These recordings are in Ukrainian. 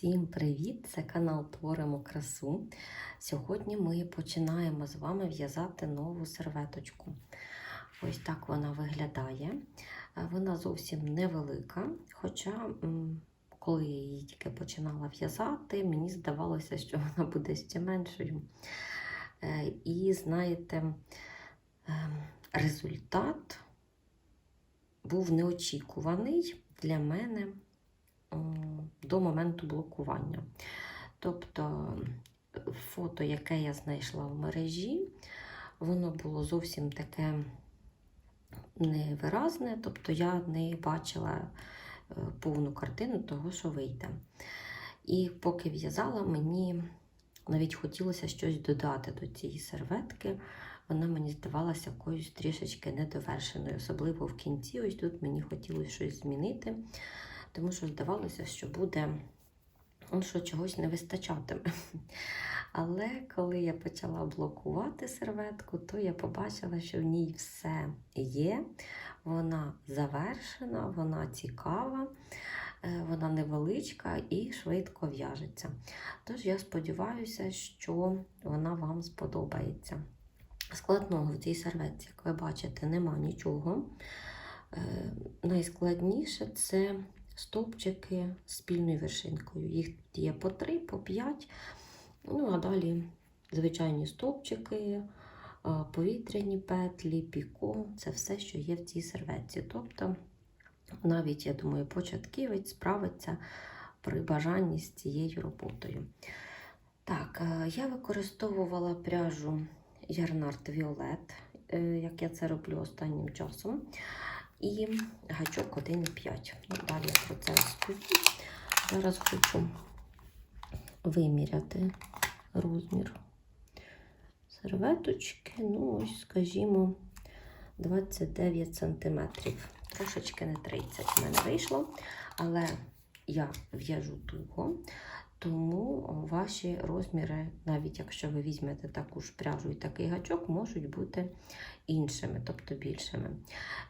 Всім привіт! Це канал Творимо красу. Сьогодні ми починаємо з вами в'язати нову серветочку. Ось так вона виглядає. Е, Вона зовсім невелика, хоча, коли я її тільки починала в'язати, мені здавалося, що вона буде ще меншою. Е, І знаєте, ем, результат був неочікуваний для мене до моменту блокування. Тобто фото, яке я знайшла в мережі, воно було зовсім таке невиразне, тобто я не бачила е, повну картину того, що вийде. І поки в'язала, мені навіть хотілося щось додати до цієї серветки. Вона мені здавалася якоюсь трішечки недовершеною, особливо в кінці. Ось тут мені хотілося щось змінити, тому що здавалося, що буде ну, що чогось не вистачатиме. Але коли я почала блокувати серветку, то я побачила, що в ній все є. Вона завершена, вона цікава, е, вона невеличка і швидко в'яжеться. Тож я сподіваюся, що вона вам сподобається. Складного в цій серветці, як ви бачите, нема нічого. Е, найскладніше це стовпчики спільною вершинкою. Їх є по 3, по 5. Ну, а далі звичайні стовпчики, повітряні петлі, піко це все, що є в цій серветці. Тобто, навіть, я думаю, початківець справиться при бажанні з цією роботою. Так, е, я використовувала пряжу Ярнард Violet, е, як я це роблю останнім часом. І гачок 1,5. Ну, Далі про це розповім. Зараз хочу виміряти розмір серветочки. Ну, ось, скажімо, 29 см. Трошечки не 30 в мене вийшло, але я в'яжу туго, тому ваші розміри, навіть якщо ви візьмете таку ж пряжу і такий гачок, можуть бути іншими, тобто більшими.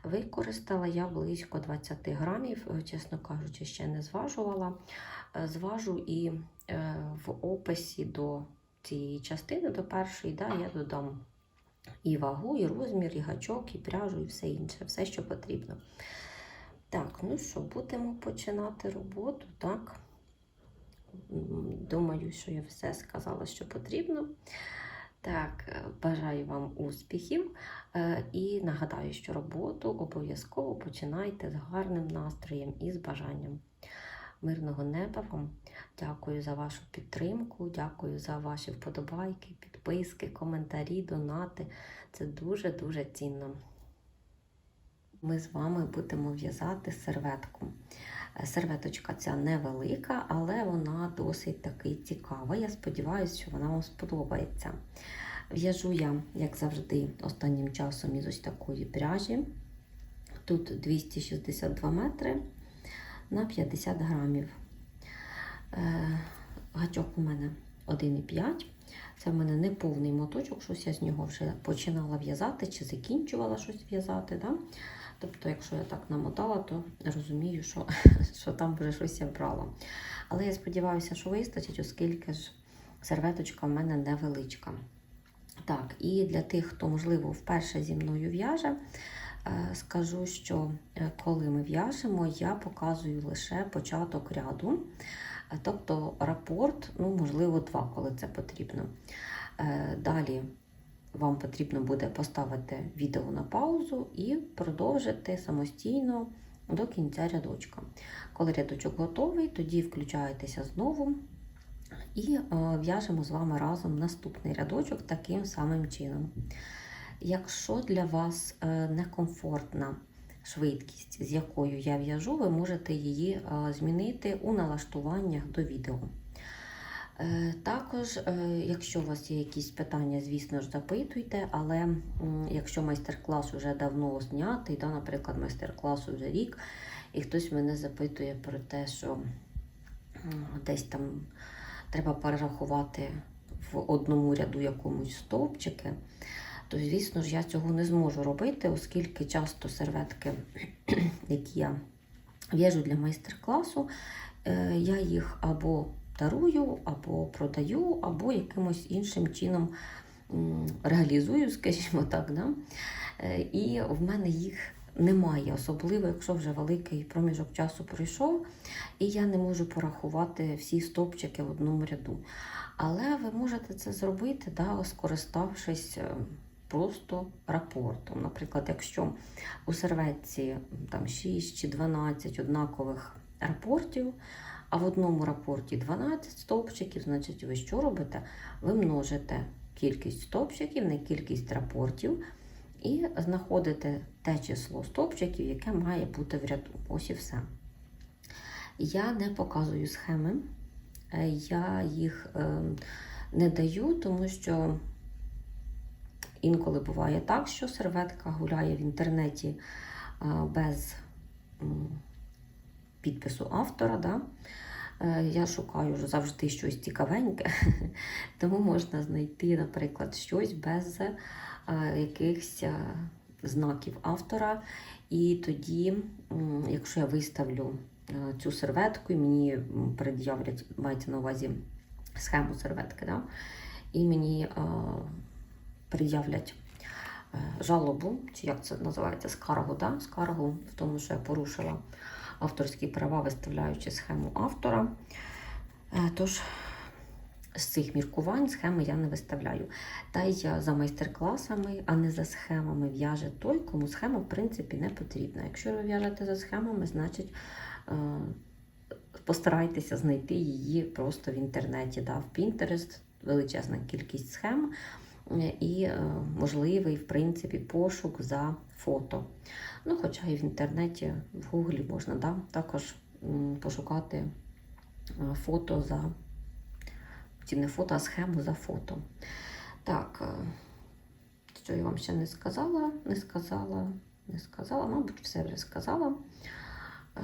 Використала я близько 20 грамів, е, чесно кажучи, ще не зважувала. Е, Зважу і е, в описі до цієї частини, до першої, да, я додам і вагу, і розмір, і гачок, і пряжу, і все інше, все, що потрібно. Так, ну що, будемо починати роботу, так? Думаю, що я все сказала, що потрібно. Так, е, бажаю вам успіхів е, і нагадаю, що роботу обов'язково починайте з гарним настроєм і з бажанням. Мирного неба вам. Дякую за вашу підтримку, дякую за ваші вподобайки, підписки, коментарі, донати. Це дуже-дуже цінно. Ми з вами будемо в'язати серветку. Серветочка ця невелика, але вона досить таки цікава. Я сподіваюся, що вона вам сподобається. В'яжу я, як завжди, останнім часом із ось такої пряжі. Тут 262 метри на 50 грамів. Е, Гачок у мене 1,5. Це в мене не повний моточок, щось я з нього вже починала в'язати чи закінчувала щось в'язати. Да? Тобто, якщо я так намотала, то розумію, що, що там вже щось я брала. Але я сподіваюся, що вистачить, оскільки ж серветочка в мене невеличка. Так, і для тих, хто, можливо, вперше зі мною в'яже, е, скажу, що е, коли ми в'яжемо, я показую лише початок ряду. Тобто рапорт, ну, можливо, два, коли це потрібно. Е, Далі вам потрібно буде поставити відео на паузу і продовжити самостійно до кінця рядочка. Коли рядочок готовий, тоді включаєтеся знову і е, в'яжемо з вами разом наступний рядочок таким самим чином. Якщо для вас е, некомфортна швидкість, з якою я в'яжу, ви можете її е, змінити у налаштуваннях до відео. Е, Також, е, якщо у вас є якісь питання, звісно ж, запитуйте, але якщо майстер-клас вже давно знятий, да, наприклад, майстер-клас вже рік, і хтось мене запитує про те, що десь там треба перерахувати в одному ряду якомусь стовпчики, то, звісно ж, я цього не зможу робити, оскільки часто серветки, які я в'яжу для майстер-класу, е, я їх або дарую, або продаю, або якимось іншим чином реалізую, скажімо так. Да? Е, І в мене їх немає, особливо, якщо вже великий проміжок часу пройшов, і я не можу порахувати всі стовпчики в одному ряду. Але ви можете це зробити, да, скориставшись е, просто рапортом. Наприклад, якщо у серветці там 6 чи 12 однакових рапортів, а в одному рапорті 12 стовпчиків, значить, ви що робите? Ви множите кількість стовпчиків на кількість рапортів і знаходите те число стовпчиків, яке має бути в ряду. Ось і все. Я не показую схеми, е, я їх е, не даю, тому що інколи буває так, що серветка гуляє в інтернеті е, без підпису автора. Да? Е, Я шукаю завжди щось цікавеньке, тому можна знайти, наприклад, щось без е, якихось е, знаків автора. І тоді, якщо я виставлю цю серветку, і мені пред'являть, мається на увазі схему серветки, да? і мені пред'являть жалобу, чи як це називається, скаргу, да? скаргу в тому, що я порушила авторські права, виставляючи схему автора. Е, Тож з цих міркувань схеми я не виставляю. Та й за майстер-класами, а не за схемами в'яже той, кому схема в принципі не потрібна. Якщо ви в'яжете за схемами, значить е, постарайтеся знайти її просто в інтернеті. Да? В Pinterest величезна кількість схем е, і е, можливий, в принципі, пошук за фото. Ну, хоча і в інтернеті, в Гуглі можна да, також пошукати е, фото за чи не фото, а схему за фото. Так, е, що я вам ще не сказала, не сказала, не сказала, мабуть, все вже сказала. Е,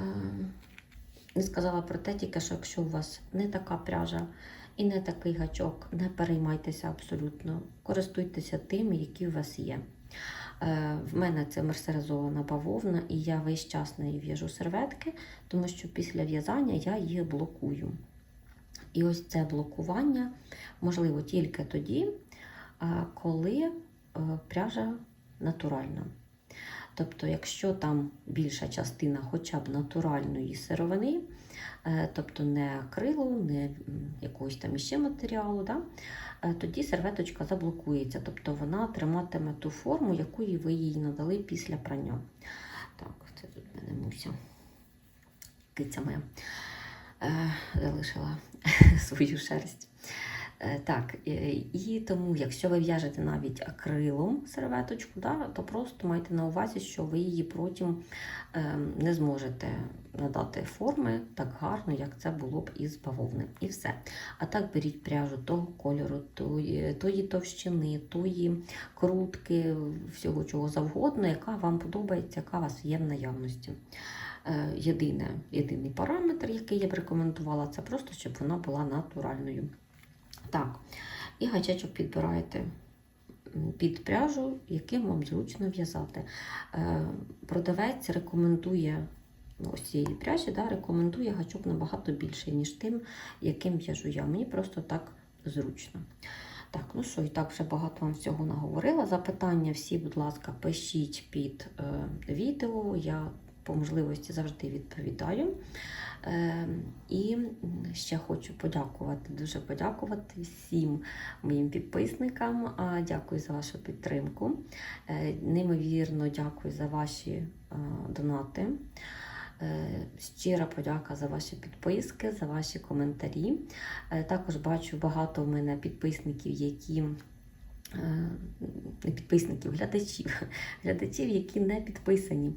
Не сказала про те, тільки що якщо у вас не така пряжа і не такий гачок, не переймайтеся абсолютно. Користуйтеся тими, які у вас є. Е, В мене це мерсеризована бавовна, і я весь час нею в'яжу серветки, тому що після в'язання я їх блокую. І ось це блокування можливо тільки тоді, коли е, пряжа натуральна. Тобто, якщо там більша частина хоча б натуральної сировини, тобто не акрилу, не якогось там іще матеріалу, да, е, тоді серветочка заблокується, тобто вона триматиме ту форму, яку ви їй надали після прання. Так, це тут мене муся. Киця моя е, залишила свою шерсть. Е, Так, і тому, якщо ви в'яжете навіть акрилом серветочку, да, то просто майте на увазі, що ви її потім е, не зможете надати форми так гарно, як це було б із бавовни. І все. А так беріть пряжу того кольору, тої, тої товщини, тої крутки, всього чого завгодно, яка вам подобається, яка у вас є в наявності. Е, Єдине, єдиний параметр, який я б рекомендувала, це просто, щоб вона була натуральною. Так, і гачечок підбираєте під пряжу, яким вам зручно в'язати. Е, Продавець рекомендує ну, ось цієї пряжі, да, рекомендує гачок набагато більший, ніж тим, яким в'яжу я. Мені просто так зручно. Так, ну що, і так вже багато вам всього наговорила. Запитання всі, будь ласка, пишіть під е, відео. Я по можливості завжди відповідаю. Е, і ще хочу подякувати, дуже подякувати всім моїм підписникам. Дякую за вашу підтримку. Е, Неймовірно дякую за ваші донати. Е, Щира подяка за ваші підписки, за ваші коментарі. Е, Також бачу багато в мене підписників, які підписників, глядачів, глядачів, які не підписані.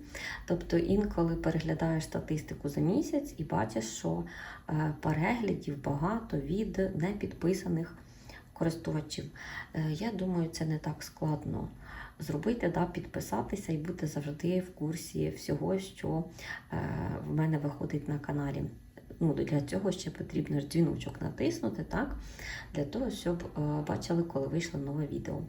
Тобто інколи переглядаєш статистику за місяць і бачиш, що е, переглядів багато від непідписаних користувачів. Е, Я думаю, це не так складно зробити, да, підписатися і бути завжди в курсі всього, що е, в мене виходить на каналі. Ну, для цього ще потрібно дзвіночок натиснути, так? Для того, щоб е, бачили, коли вийшло нове відео.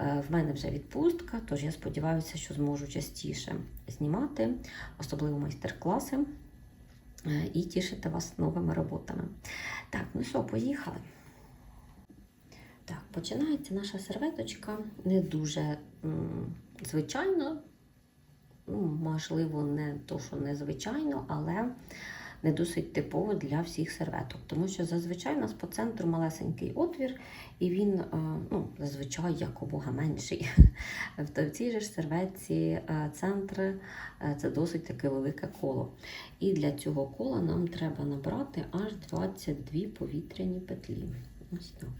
Е, в мене вже відпустка, тож я сподіваюся, що зможу частіше знімати, особливо майстер-класи. е, і тішити вас новими роботами. Так, ну що, поїхали. Так, починається наша серветочка не дуже звичайно, ну, можливо, не то, що незвичайно, але не досить типово для всіх серветок. Тому що зазвичай у нас по центру малесенький отвір, і він е, ну, зазвичай якомога менший. В цій же серветці е, центр е, це досить таке велике коло. І для цього кола нам треба набрати аж 22 повітряні петлі. Ось так.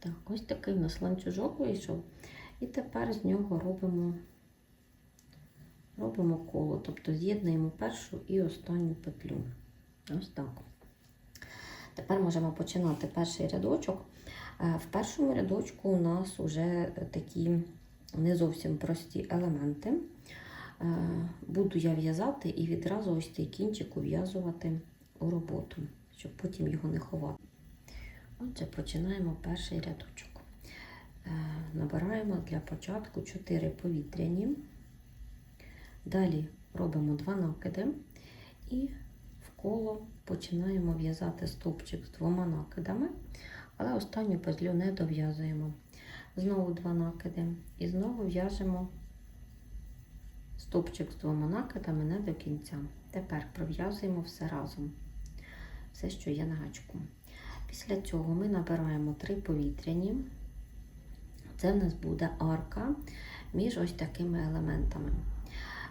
Так, ось такий у нас ланцюжок вийшов. І тепер з нього робимо, робимо коло, тобто з'єднуємо першу і останню петлю. Ось так. Тепер можемо починати перший рядочок. Е, В першому рядочку у нас вже такі не зовсім прості елементи. Е, Буду я в'язати і відразу ось цей кінчик ув'язувати у роботу, щоб потім його не ховати. Отже, починаємо перший рядочок. Е, Набираємо для початку 4 повітряні, далі робимо 2 накиди і в коло починаємо в'язати стовпчик з двома накидами, але останню петлю не дов'язуємо. Знову 2 накиди і знову в'яжемо стовпчик з двома накидами не до кінця. Тепер пров'язуємо все разом, все, що є на гачку. Після цього ми набираємо три повітряні. Це в нас буде арка між ось такими елементами.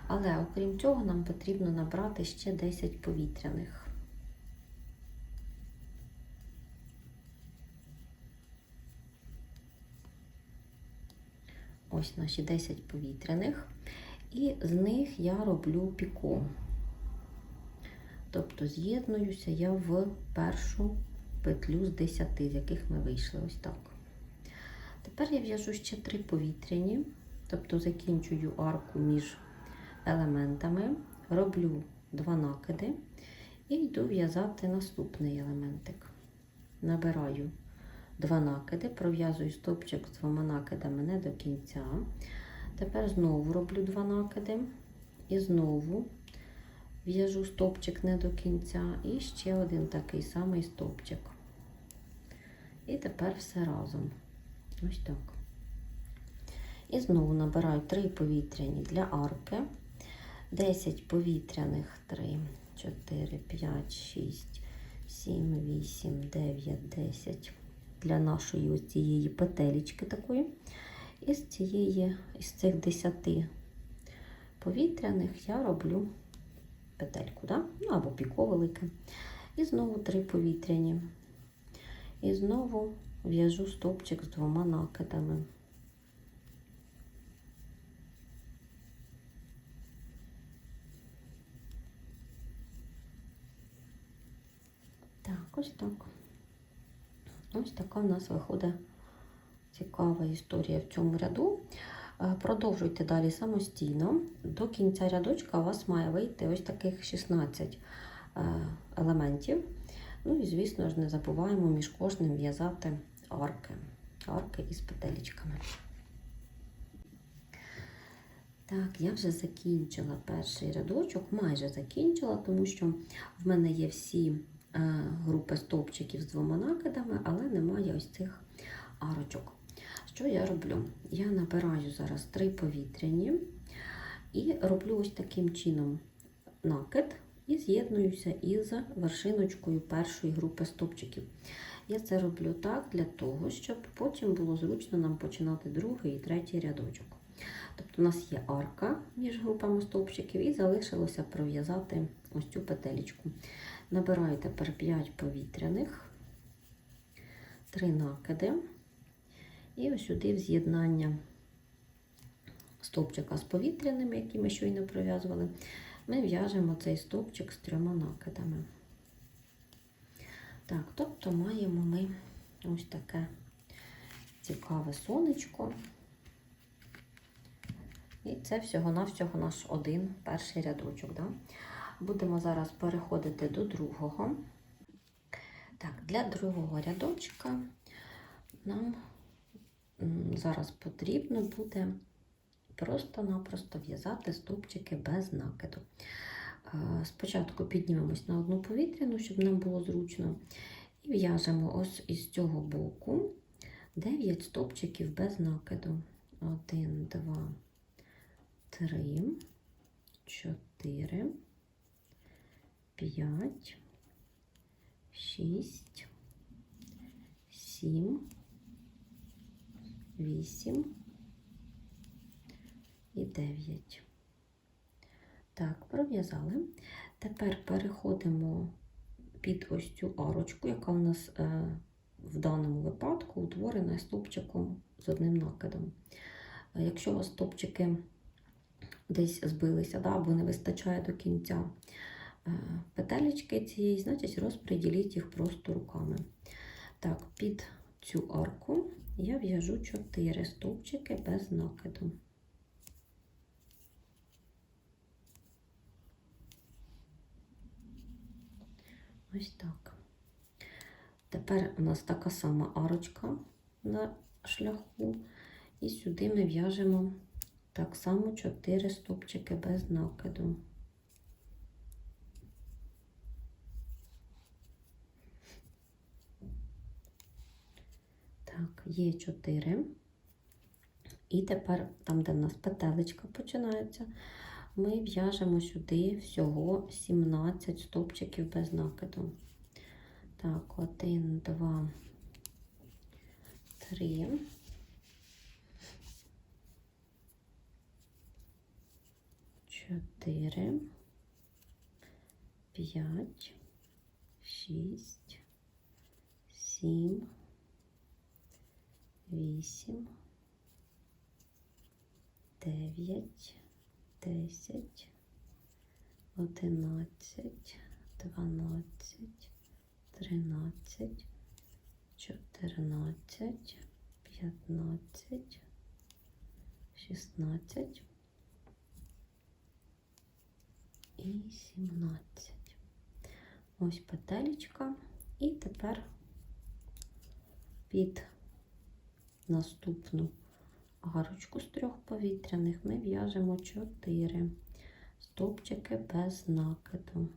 Але окрім цього, нам потрібно набрати ще 10 повітряних. Ось наші 10 повітряних. І з них я роблю піко. Тобто з'єднуюся я в першу петлю з 10, з яких ми вийшли ось так. Тепер я в'яжу ще 3 повітряні, тобто закінчую арку між елементами, роблю 2 накиди і йду в'язати наступний елементик. Набираю 2 накиди, пров'язую стовпчик з двома накидами не до кінця. Тепер знову роблю 2 накиди і знову в'яжу стовпчик не до кінця і ще один такий самий стовпчик. І тепер все разом. Ось так. І знову набираю 3 повітряні для арки. 10 повітряних 3, 4, 5, 6, 7, 8, 9, 10 для нашої цієї петелечки такої. І з цієї, із цих 10 повітряних я роблю петельку, да? ну, або піко велике. І знову 3 повітряні. І знову в'яжу стовпчик з двома накидами. Так, ось так. Ось така в нас виходить цікава історія в цьому ряду. Е, Продовжуйте далі самостійно. До кінця рядочка у вас має вийти ось таких 16 е, елементів. Ну і, звісно ж, не забуваємо між кожним в'язати арки. Арки із петелечками. Так, я вже закінчила перший рядочок, майже закінчила, тому що в мене є всі е, групи стовпчиків з двома накидами, але немає ось цих арочок. Що я роблю? Я набираю зараз три повітряні і роблю ось таким чином накид і з'єднуюся із вершиночкою першої групи стовпчиків. Я це роблю так для того, щоб потім було зручно нам починати другий і третій рядочок. Тобто у нас є арка між групами стовпчиків і залишилося пров'язати ось цю петелечку. Набираю тепер 5 повітряних, 3 накиди. І ось сюди в з'єднання стовпчика з повітряними, які ми щойно пров'язували, ми в'яжемо цей стовпчик з трьома накидами. Так, тобто маємо ми ось таке цікаве сонечко. І це всього-навсього наш один перший рядочок. Да? Будемо зараз переходити до другого. Так, для другого рядочка нам зараз потрібно буде просто-напросто в'язати стовпчики без накиду. Е, Спочатку піднімемось на одну повітряну, щоб нам було зручно, і в'яжемо ось із цього боку 9 стовпчиків без накиду. 1, 2, 3, 4, 5, 6, 7, 8 і 9. Так, пров'язали. Тепер переходимо під ось цю арочку, яка у нас е, в даному випадку утворена стовпчиком з одним накидом. Е, Якщо у вас стовпчики десь збилися, да, або не вистачає до кінця е, петелечки цієї, значить розподіліть їх просто руками. Так, під цю арку я в'яжу 4 стовпчики без накиду. Ось так. Тепер у нас така сама арочка на шляху, і сюди ми в'яжемо так само 4 стовпчики без накиду. Так, є 4. І тепер, там, де в нас петелечка починається, ми в'яжемо сюди всього 17 стовпчиків без накиду. Так, 1, 2, 3. Чотири, п'ять, шість, сім, вісім, дев'ять, десять, одинадцять, дванадцять, тринадцять, чотирнадцять, п'ятнадцять, шістнадцять і сімнадцять. Ось петелечка. І тепер під наступну гарочку з трьох повітряних ми в'яжемо 4 стовпчики без накиду.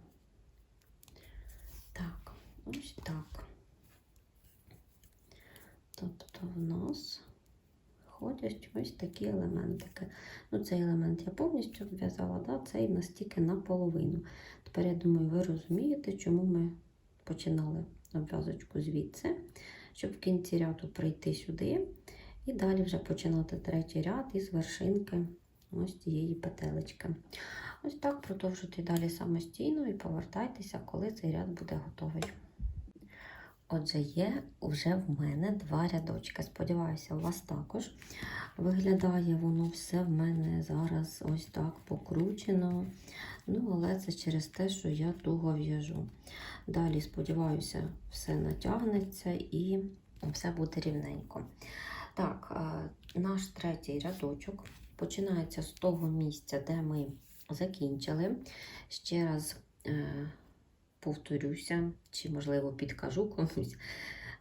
Так, ось так. Тобто в нас ходять ось такі елементики. Ну, цей елемент я повністю в'язала, да? цей в нас тільки наполовину. Тепер, я думаю, ви розумієте, чому ми починали обв'язочку звідси, щоб в кінці ряду прийти сюди. І далі вже починати третій ряд із вершинки ось цієї петелечки. Ось так продовжуйте далі самостійно і повертайтеся, коли цей ряд буде готовий. Отже, є вже в мене два рядочки. Сподіваюся, у вас також. Виглядає воно все в мене зараз ось так покручено. Ну, але це через те, що я туго в'яжу. Далі, сподіваюся, все натягнеться і все буде рівненько. Так, е, наш третій рядочок починається з того місця, де ми закінчили. Ще раз е, повторюся, чи, можливо, підкажу комусь.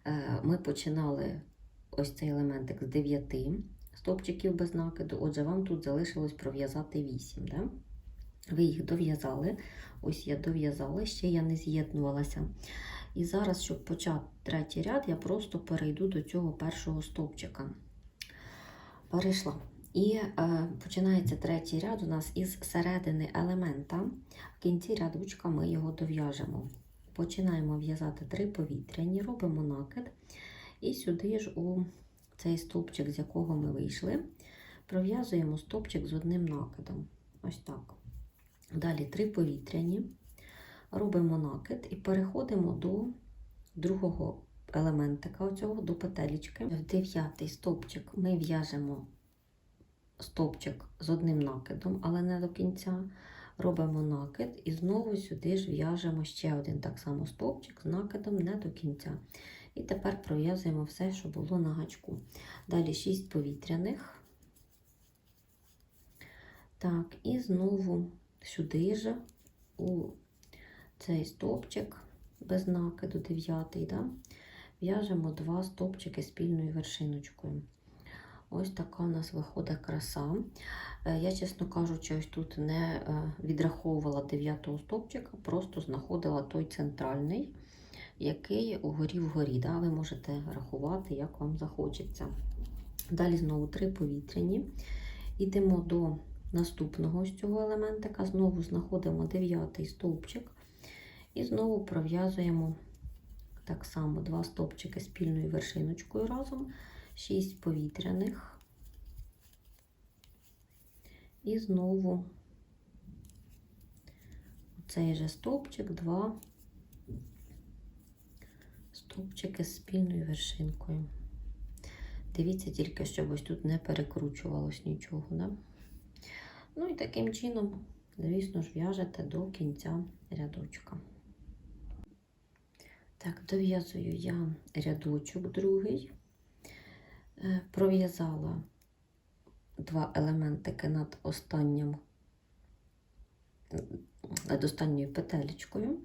Е, Ми починали ось цей елементик з 9 стовпчиків без накиду. Отже, вам тут залишилось пров'язати 8. Да? Ви їх дов'язали. Ось я дов'язала, ще я не з'єднувалася. І зараз, щоб почати третій ряд, я просто перейду до цього першого стовпчика. Перейшла. І е, починається третій ряд у нас із середини елемента. В кінці рядочка ми його дов'яжемо. Починаємо в'язати три повітряні, робимо накид. І сюди ж у цей стовпчик, з якого ми вийшли, пров'язуємо стовпчик з одним накидом. Ось так. Далі три повітряні, робимо накид і переходимо до другого елементика, оцього, до петелечки. В дев'ятий стовпчик ми в'яжемо стовпчик з одним накидом, але не до кінця. Робимо накид і знову сюди ж в'яжемо ще один так само стовпчик з накидом не до кінця. І тепер пров'язуємо все, що було на гачку. Далі 6 повітряних. Так, і знову сюди же у цей стовпчик без накиду, дев'ятий, да? в'яжемо два стовпчики спільною вершиночкою. Ось така у нас виходить краса. Е, Я, чесно кажучи, ось тут не е, відраховувала дев'ятого стовпчика, просто знаходила той центральний, який угорі вгорі. Да? Ви можете рахувати, як вам захочеться. Далі знову три повітряні. Йдемо до наступного ось цього елементика, знову знаходимо дев'ятий стовпчик і знову пров'язуємо так само два стовпчики спільною вершиночкою разом, 6 повітряних. І знову цей же стовпчик, два стовпчики з спільною вершинкою. Дивіться тільки, щоб ось тут не перекручувалось нічого. Да? Ну і таким чином, звісно ж, в'яжете до кінця рядочка. Так, дов'язую я рядочок другий, Е, пров'язала два елементики над останнім, над останньою петелечкою.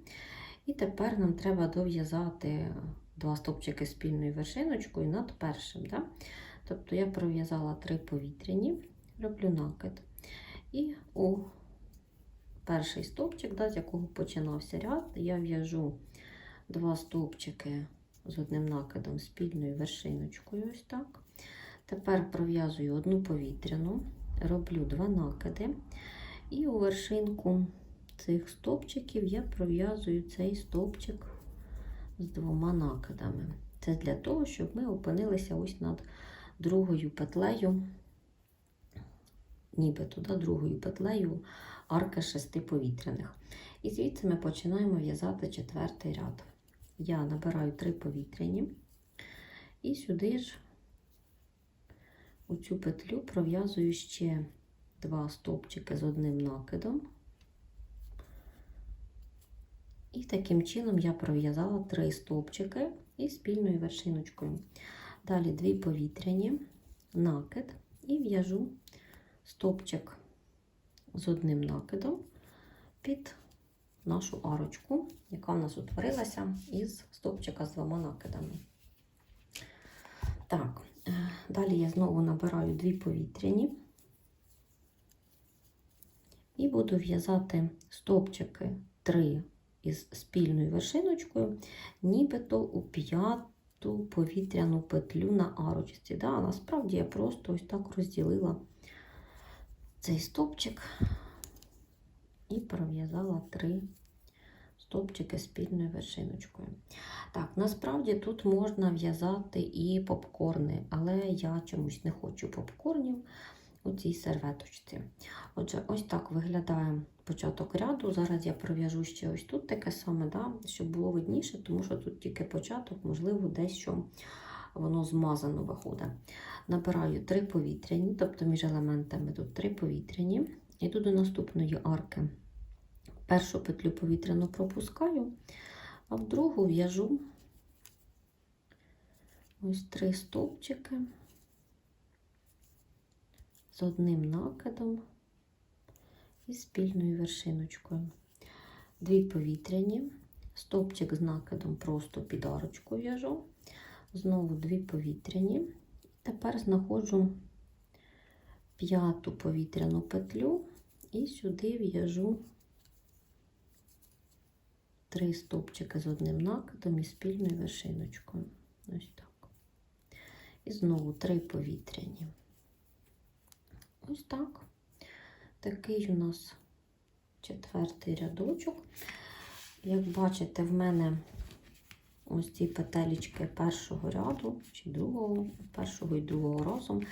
І тепер нам треба дов'язати два стовпчики спільною вершиночкою над першим. Да? Тобто я пров'язала три повітряні, роблю накид. І у перший стовпчик, да, з якого починався ряд, я в'яжу два стовпчики з одним накидом спільною вершиночкою. Ось так. Тепер пров'язую одну повітряну, роблю два накиди, і у вершинку цих стовпчиків я пров'язую цей стовпчик з двома накидами. Це для того, щоб ми опинилися ось над другою петлею, ніби туди другою петлею арки шести повітряних. І звідси ми починаємо в'язати четвертий ряд. Я набираю три повітряні, і сюди ж у цю петлю пров'язую ще два стовпчики з одним накидом. І таким чином я пров'язала три стовпчики із спільною вершиночкою. Далі дві повітряні, накид і в'яжу стовпчик з одним накидом під нашу арочку, яка в нас утворилася із стовпчика з двома накидами. Так, е, далі я знову набираю дві повітряні і буду в'язати стовпчики 3 із спільною вершиночкою, нібито у п'яту повітряну петлю на арочці. Да, насправді я просто ось так розділила цей стовпчик і пров'язала три стовпчики спільною вершиночкою. Так, насправді тут можна в'язати і попкорни, але я чомусь не хочу попкорнів у цій серветочці. Отже, ось так виглядає початок ряду. Зараз я пров'яжу ще ось тут таке саме, да, щоб було видніше, тому що тут тільки початок, можливо, дещо воно змазано виходить. Набираю три повітряні, тобто між елементами тут три повітряні. Йду до наступної арки. Першу петлю повітряну пропускаю, а в другу в'яжу ось три стовпчики з одним накидом і спільною вершиночкою. Дві повітряні, стовпчик з накидом просто під арочку в'яжу, знову дві повітряні. Тепер знаходжу п'яту повітряну петлю і сюди в'яжу три стовпчики з одним накидом і спільною вершиночкою. Ось так. І знову три повітряні. Ось так. Такий у нас четвертий рядочок. Як бачите, в мене ось ці петелечки першого ряду, чи другого, першого і другого разом.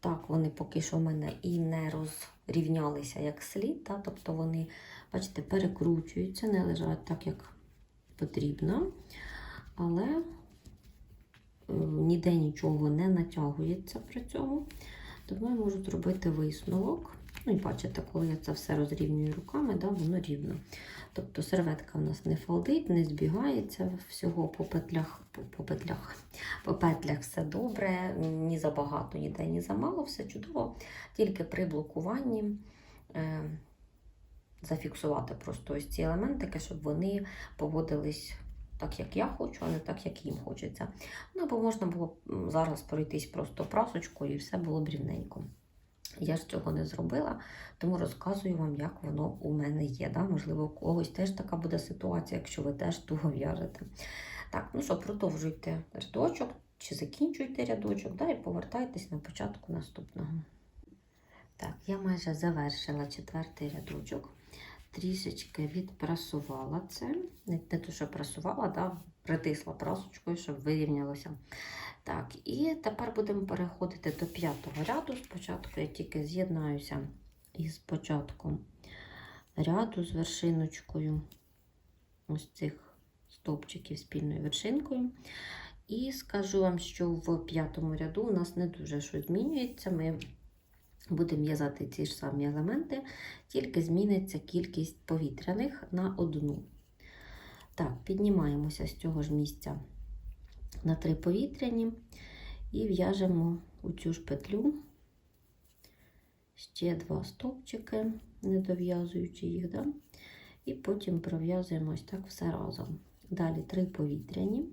Так, вони поки що в мене і не розрівнялися як слід, та, тобто вони, бачите, перекручуються, не лежать так, як потрібно. Але е, ніде нічого не натягується при цьому. Тому я можу зробити висновок. Ну і бачите, коли я це все розрівнюю руками, да, воно рівно. Тобто серветка в нас не фалдить, не збігається, всього по петлях, по, по петлях, по петлях все добре, ні забагато, ніде, ні замало, все чудово. Тільки при блокуванні е, зафіксувати просто ось ці елементики, щоб вони поводились так, як я хочу, а не так, як їм хочеться. Ну, або можна було зараз пройтись просто прасочкою і все було б рівненько. Я ж цього не зробила, тому розказую вам, як воно у мене є. Да? Можливо, у когось теж така буде ситуація, якщо ви теж туго в'яжете. Так, ну що, продовжуйте рядочок чи закінчуйте рядочок, да, і повертайтесь на початку наступного. Так, я майже завершила четвертий рядочок. Трішечки відпрасувала це. Не, то, що прасувала, да, притисла прасочкою, щоб вирівнялося. Так, і тепер будемо переходити до п'ятого ряду. Спочатку я тільки з'єднаюся із початком ряду з вершиночкою ось цих стовпчиків спільною вершинкою. І скажу вам, що в п'ятому ряду у нас не дуже щось змінюється. Ми будемо в'язати ці ж самі елементи, тільки зміниться кількість повітряних на одну. Так, піднімаємося з цього ж місця на три повітряні і в'яжемо у цю ж петлю ще два стовпчики, не дов'язуючи їх, да? і потім пров'язуємо ось так все разом. Далі три повітряні.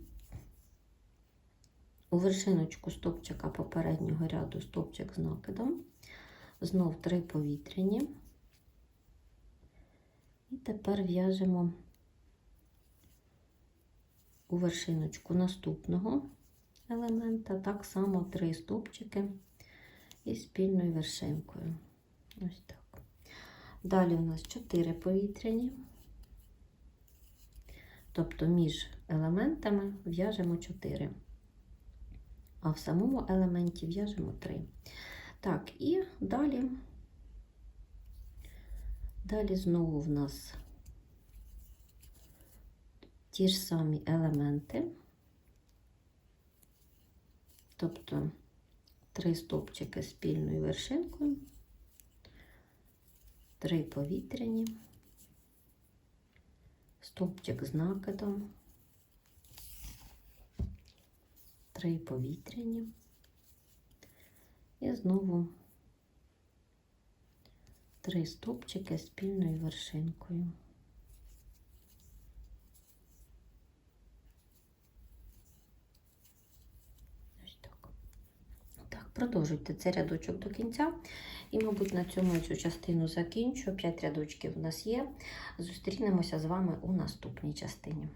У вершиночку стовпчика попереднього ряду стовпчик з накидом. Знов три повітряні. І тепер в'яжемо у вершиночку наступного елемента, так само три стовпчики із спільною вершинкою. Ось так. Далі у нас 4 повітряні, тобто між елементами в'яжемо 4, а в самому елементі в'яжемо 3. Так, і далі, далі знову в нас ті ж самі елементи, тобто три стовпчики спільною вершинкою, три повітряні, стовпчик з накидом, три повітряні і знову три стовпчики спільною вершинкою. Ось так. Так, продовжуйте цей рядочок до кінця. І, мабуть, на цьому цю частину закінчу. П'ять рядочків у нас є. Зустрінемося з вами у наступній частині.